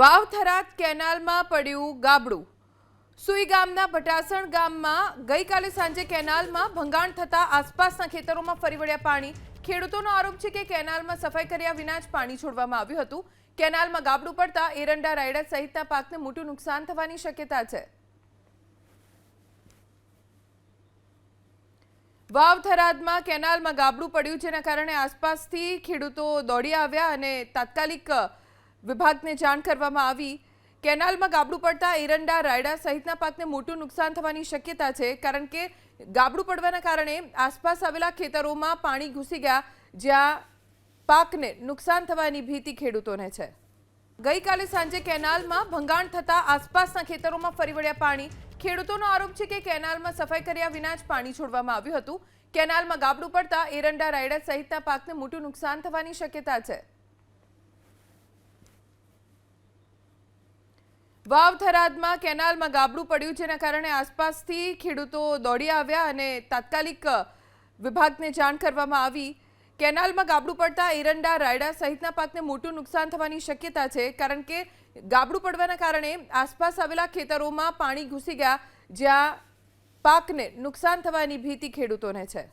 વાવ થરાદ કેનાલમાં પડ્યું ગાબડું. સુઈ ગામના ભટાસણ ગામમાં ગઈકાલે સાંજે કેનાલમાં ભંગાણ થતા આસપાસના ખેતરોમાં ફરી વળ્યા પાણી. ખેડૂતોનો આરોપ છે કે કેનાલમાં સફાઈ કર્યા વિના જ પાણી છોડવામાં આવ્યું હતું. કેનાલમાં ગાબડું પડતા એરંડા, રાયડા સહિતના પાકને મોટું નુકસાન થવાની શક્યતા છે. વાવ થરાદમાં કેનાલમાં ગાબડું પડ્યું, જેના કારણે આસપાસથી ખેડૂતો દોડી આવ્યા અને તાત્કાલિક વિભાગને જાણ કરવામાં આવી. કેનાલમાં ગાબડું પડતા એરંડા, રાયડા સહિતના પાકને મોટું નુકસાન થવાની શક્યતા છે, કારણ કે ગાબડું પડવાના કારણે આસપાસ આવેલા ખેતરોમાં પાણી ઘૂસી ગયા, જ્યાં પાકને નુકસાન થવાની ભીતિ ખેડૂતોને છે. ગઈકાલે સાંજે કેનાલમાં ભંગાણ થતા આસપાસના ખેતરોમાં ફરી વળ્યા પાણી. ખેડૂતોનો આરોપ છે કે કેનાલમાં સફાઈ કર્યા વિના જ પાણી છોડવામાં આવ્યું હતું. કેનાલમાં ગાબડું પડતા એરંડા, રાયડા સહિતના પાકને મોટું નુકસાન થવાની શક્યતા છે. વાવ થરાદમાં કેનાલમાં ગાબડું પડ્યું જેના કારણે આસપાસથી ખેડૂતો દોડી આવ્યા અને તાત્કાલિક વિભાગને જાણ કરવામાં આવી. કેનાલમાં ગાબડું પડતા એરંડા, રાયડા સહિતના પાકને મોટું નુકસાન થવાની શક્યતા છે, કારણ કે ગાબડું પડવાના કારણે આસપાસ આવેલા ખેતરોમાં પાણી ઘૂસી ગયા, જ્યાં પાકને નુકસાન થવાની ભીતિ ખેડૂતોને છે.